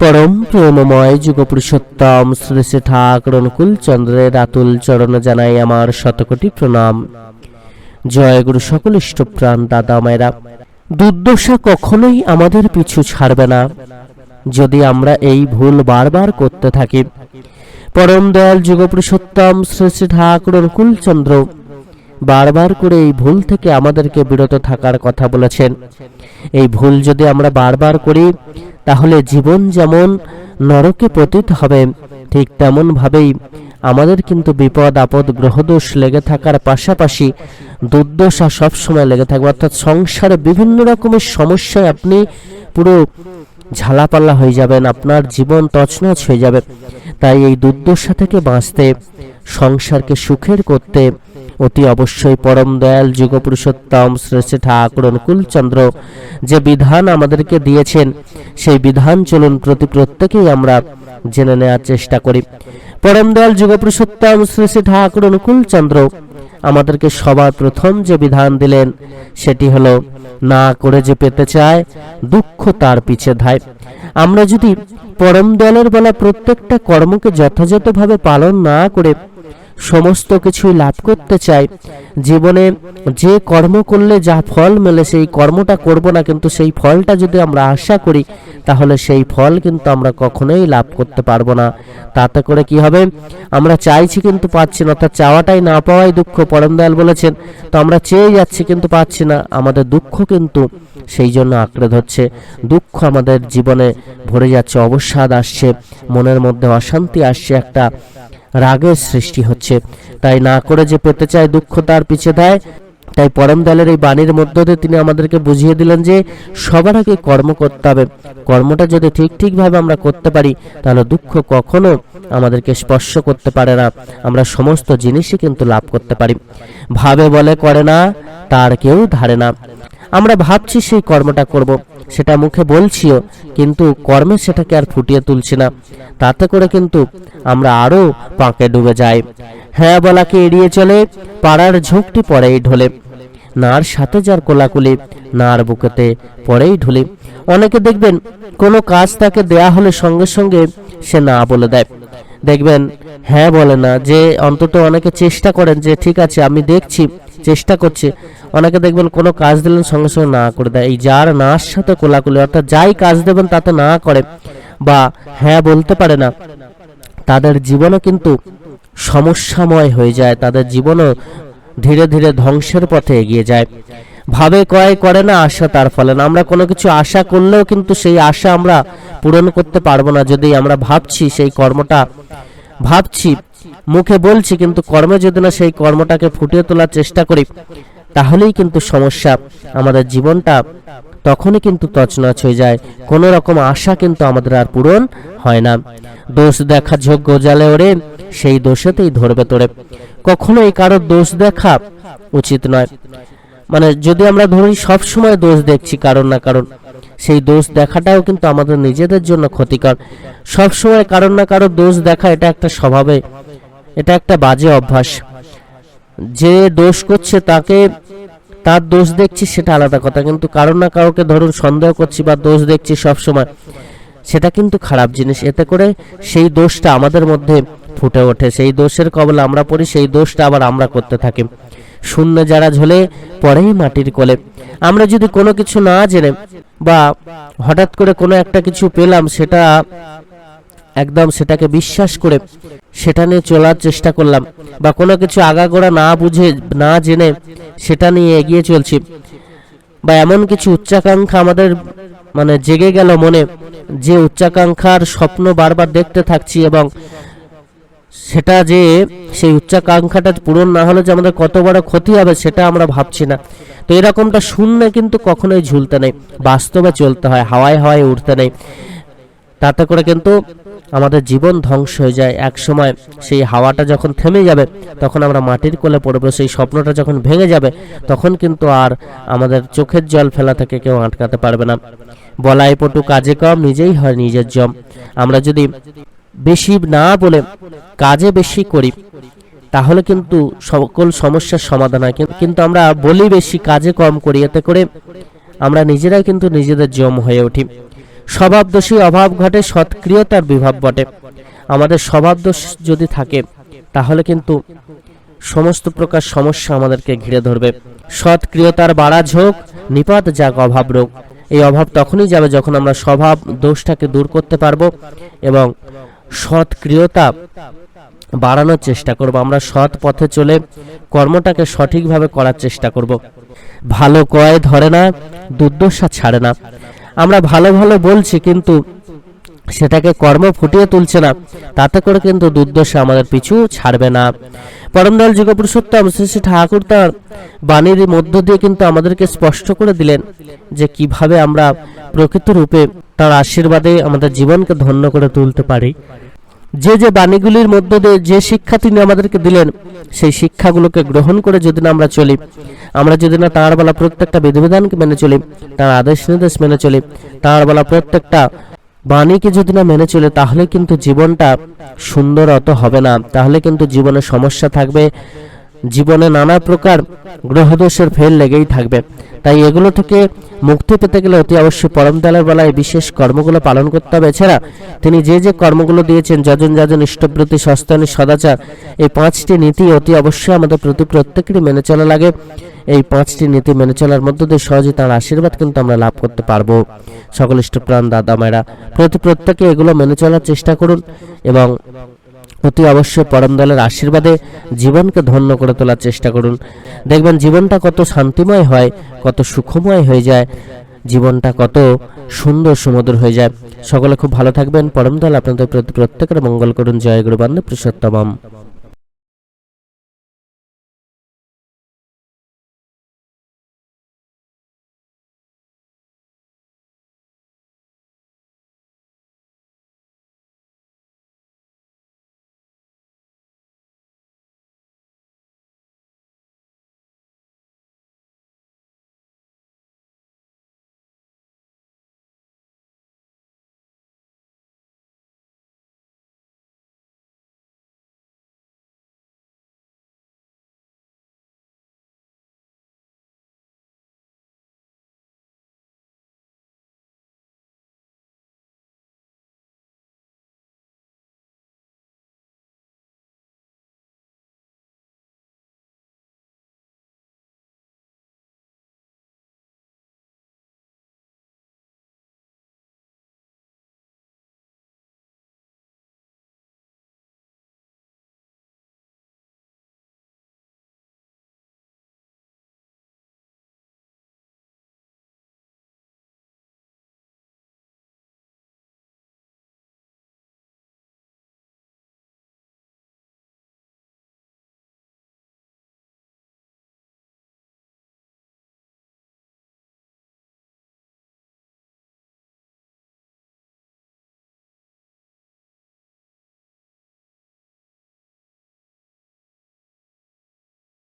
পরম প্রেমময় যুগপুরুষোত্তম শ্রী শ্রী ঠাকুর অনুকূল চন্দ্রের আতুল চরণ জানাই আমার শতকোটি প্রণাম। জয় গুরু সকল ইষ্টপ্রাণ দাদা মায়েরা, দুর্দশা কখনোই আমাদের পিছু ছাড়বে না। যদি আমরা এই ভুল বারবার করতে থাকি, পরম দয়াল যুগপুরুষোত্তম শ্রী শ্রী ঠাকুর অনুকূল চন্দ্র বারবার করে এই ভুল থেকে আমাদেরকে বিরত থাকার কথা বলেছেন। এই ভুল যদি আমরা বারবার করি, তাহলে জীবন যেমন নরকে পতিত হবে, ঠিক তেমন ভাবেই আমাদের কিন্তু বিপদ, আপদ, গ্রহদোষ লেগে থাকার পাশাপাশি দুর্দশা সবসময় লেগে থাকবে। অর্থাৎ সংসারে বিভিন্ন রকমের সমস্যায় আপনি পুরো ঝালাপাল্লা হয়ে যাবেন, আপনার জীবন তছনছ হয়ে যাবে। তাই এই দুর্দশা থেকে বাঁচতে, সংসারকে সুখের করতে অতি অবশ্যই পরম দয়াল যুগপুরুষোত্তম শ্রেষ্ঠ ঠাকুর অনুকূল চন্দ্র যে বিধান আমাদেরকে দিয়েছেন, সেই বিধান চলুন প্রতি প্রত্যেকেই আমরা জেনে নেওয়ার চেষ্টা করি। পরম দয়াল যুগপুরুষোত্তম শ্রেষ্ঠ ঠাকুর অনুকূল চন্দ্র আমাদেরকে সবার প্রথম যে বিধান দিলেন, সেটি হলো, না করে যে পেতে চায়, দুঃখ তার পিছে ধায়। আমরা যদি পরম দয়ালের বলা প্রত্যেকটা কর্মকে যথাযথভাবে পালন না করে সমস্ত কিছুই লাভ করতে চাই। জীবনে যে কর্ম করলে যা ফল মেলে, সেই কর্মটা করব না, কিন্তু সেই ফলটা যদি আমরা আশা করি, তাহলে সেই ফল কিন্তু আমরা কখনোই লাভ করতে পারব না। তাতে করে কি হবে? আমরা চাইছি কিন্তু পাচ্ছি না, অর্থাৎ চাওয়াটাই না পাওয়াই দুঃখ। পরম দয়াল বলেছেন, তো আমরা চেয়ে যাচ্ছি কিন্তু পাচ্ছি না, আমাদের দুঃখ কিন্তু সেই জন্য আঁকড়ে ধরছে। দুঃখ আমাদের জীবনে ভরে যাচ্ছে, অবসাদ আসছে, মনের মধ্যে অশান্তি আসছে, একটা রাগের সৃষ্টি হচ্ছে। তাই না করে যে পেতে চায় দুঃখ তার পিছে দেয়। তাই পরম দলের এই বাণীর মধ্য দিয়ে তিনি আমাদেরকে বুঝিয়ে দিলেন যে সবার আগে কর্ম করতে হবে। কর্মটা যদি ঠিক ঠিকভাবে আমরা করতে পারি, তাহলে দুঃখ কখনো আমাদেরকে স্পর্শ করতে পারে না। আমরা সমস্ত জিনিসই কিন্তু লাভ করতে পারি। ভাবে বলে করে না, তার কেউ ধারে না। আমরা ভাবছি সেই কর্মটা করব। সেটা মুখে বলছিও, কিন্তু কর্মে সেটাকে আর ফুটিয়ে তুলছি না। তাতে করে কিন্তু আমরা আরও পাঁকে ডুবে যাই। হ্যাঁ বলাকে এড়িয়ে চলে, পাড়ার ঝোঁকটি পরেই ঢোলে। নার সাথে যার কোলাকুলি, নার বুকেতে পরেই ঢুলি। অনেকে দেখবেন কোনো কাজ তাকে দেয়া হলে সঙ্গে সঙ্গে সে না বলে দেয়। দেখবেন হ্যাঁ বলে না, যে অন্তত অনেকে চেষ্টা করেন যে, ঠিক আছে, আমি দেখছি, চেষ্টা করছি। অনেকে দেখবেন কোনো কাজ দিলেন সঙ্গে সঙ্গে না করে দেয়। এই যার নার সাথে কোলাকুলি, অর্থাৎ যাই কাজ দেবেন তাতে না করে বা হ্যাঁ বলতে পারে না, তাদের জীবনও কিন্তু সমস্যাময় হয়ে যায়, তাদের জীবনও ধীরে ধীরে ধ্বংসের পথে এগিয়ে যায়। ভাবে কয় করে না আশা তার ফলে না। আমরা কোনো কিছু আশা করলেও কিন্তু সেই আশা আমরা পূরণ করতে পারব না। যদি আমরা ভাবছি সেই কর্মটা, ভাবছি, মুখে বলছি, কিন্তু কর্মে যদি না সেই কর্মটাকে ফুটিয়ে তোলার চেষ্টা করি তাহলেই কিন্তু সমস্যা। আমাদের জীবনটা তখনই কিন্তু তছনছ হয়ে যায়। কোনো রকম আশা কিন্তু আমাদের আর পূরণ হয় না। দোষ দেখা ঝোঁক গোজালে ওরে সেই দোষেতেই ধরবে তোরে কখনোই কারোর দোষ দেখা উচিত নয়। মানে যদি আমরা ধরি সব সময় দোষ দেখছি কারণ না কারণ সেই দোষ দেখাটাও কিন্তু আমাদের নিজেদের জন্য ক্ষতিকর। সব সময় কারণ না কারোর দোষ দেখা, এটা একটা স্বভাবে, এটা একটা বাজে অভ্যাস। যে দোষ করছে তাকে, তার দোষ দেখছি সেটা আলাদা কথা। কিন্তু কারও না কাউকে ধরুন সন্দেহ করছি বা দোষ দেখছি সব সময় সেটা কিন্তু খারাপ জিনিস। এতে করে সেই দোষটা আমাদের মধ্যে ফুটে ওঠে। সেই দোষের কবলে আমরা পড়ি, সেই দোষটা আবার আমরা করতে থাকি। শূন্য যারা ঝোলে পরেই মাটির কোলে। আমরা যদি কোনো কিছু না জেনে বা হঠাৎ করে কোনো একটা কিছু পেলাম, সেটা একদম সেটাকে বিশ্বাস করে সেটা নিয়ে চলার চেষ্টা করলাম বা কোনো কিছু আগাগোড়া না বুঝে, না জেনে সেটা নিয়ে এগিয়ে চলছি। বা এমন কিছু উচ্চাকাঙ্ক্ষা আমাদের মানে জেগে গেল মনে, যে উচ্চাকাঙ্ক্ষার স্বপ্ন বারবার দেখতে থাকছি এবং সেটা যে সেই উচ্চাকাঙ্ক্ষাটা পূরণ না হলে যে আমাদের কত বড় ক্ষতি হবে সেটা আমরা ভাবছি না। তো এরকমটা শূন্যে কিন্তু কখনোই ঝুলতে নেই, বাস্তবে চলতে হয়, হাওয়ায় হাওয়ায় উঠতে নেই। তাতে করে কিন্তু আমাদের জীবন ধ্বংস হয়ে যায়। এক সময় সেই হাওয়াটা যখন থেমে যাবে, তখন আমরা মাটির কোলে পড়ব, সেই স্বপ্নটা যখন ভেঙে যাবে, তখন কিন্তু আর আমাদের চোখের জল ফেলা থেকে কেউ আটকাতে পারবে না। বলাই পটু কাজে কম, নিজেই হয় নিজের জম। আমরা যদি বেশি না বলে কাজে বেশি করি, তাহলে কিন্তু সকল সমস্যার সমাধান হয়। কিন্তু আমরা বলি বেশি কাজে কম করি, এতে করে আমরা নিজেরাই কিন্তু নিজেদের জম হয়ে উঠি। স্বভাব দোষী অভাব ঘটে, সৎক্রিয়তার বিভাব বটে। আমাদের স্বভাব দোষ যদি থাকে, তাহলে কিন্তু সমস্ত প্রকার সমস্যা আমাদেরকে ঘিরে ধরবে। সৎক্রিয়তার বাড়া ঝোঁক, নিপাত যাক অভাব রোগ। এই অভাব তখনই যাবে যখন আমরা স্বভাব দোষটাকে দূর করতে পারব এবং সৎক্রিয়তা বাড়ানোর চেষ্টা করব। আমরা সৎ পথে চলে কর্মটাকে সঠিকভাবে করার চেষ্টা করব। ভালো কয় ধরে না, দুর্দশা ছাড়ে না। আমরা ভালো ভালো বলছি, কিন্তু সেটাকে কর্ম ফুটিয়ে তুলছে না। তাতে করে কিন্তু দুর্দশা আমাদের পিছু ছাড়বে না। পরমদল যুগপুরুষোত্তম শ্রী শ্রী ঠাকুর তার বাণীর মধ্য দিয়ে কিন্তু আমাদেরকে স্পষ্ট করে দিলেন যে কীভাবে আমরা প্রকৃত রূপে তার আশীর্বাদে আমাদের জীবনকে ধন্য করে তুলতে পারি। যে যে বাণীগুলির মধ্য দিয়ে যে শিক্ষা তিনি আমাদেরকে দিলেন, সেই শিক্ষাগুলোকে গ্রহণ করে যদি না আমরা চলি, আমরা যদি না তাঁর বলা প্রত্যেকটা বিধিবিধানকে মেনে চলি তাঁর আদেশ নির্দেশ মেনে চলি তাঁর বলা প্রত্যেকটা বাণীকে যদি না মেনে চলে, তাহলে কিন্তু জীবনটা সুন্দর অত হবে না। তাহলে কিন্তু জীবনে সমস্যা থাকবে। জীবনে নানা প্রকার গ্রহদোষের ফেল লেগেই থাকবে। তাই এগুলো থেকে মুক্তি পেতে গেলে অতি অবশ্যই পরম দয়ালের বেলায় বিশেষ কর্মগুলো পালন করতে হবে। এছাড়া তিনি যে যে কর্মগুলো দিয়েছেন, যজন যজন, ইষ্টবৃত্তি, সস্তানি, সদাচার, এই পাঁচটি নীতি অতি অবশ্যই আমাদের প্রতি প্রত্যেকেরই মেনে চলা লাগে। এই পাঁচটি নীতি মেনে চলার মধ্য দিয়ে সহজে তার আশীর্বাদ কিন্তু আমরা লাভ করতে পারব। সকল ইষ্টপ্রাণ দাদা, মায়েরা, প্রতি প্রত্যেকে এগুলো মেনে চলার চেষ্টা করুন এবং অতি অবশ্যই পরম দলের আশীর্বাদে জীবনকে ধন্য করে তোলার চেষ্টা করুন। দেখবেন জীবনটা কত শান্তিময় হয়, কত সুখময় হয়ে যায়, জীবনটা কত সুন্দর সুমধুর হয়ে যায়। সকলে খুব ভালো থাকবেন। পরম দল আপনাদের প্রতি প্রত্যেকের মঙ্গল করুন। জয় গুরু বান্ধব পুরুষোত্তমম।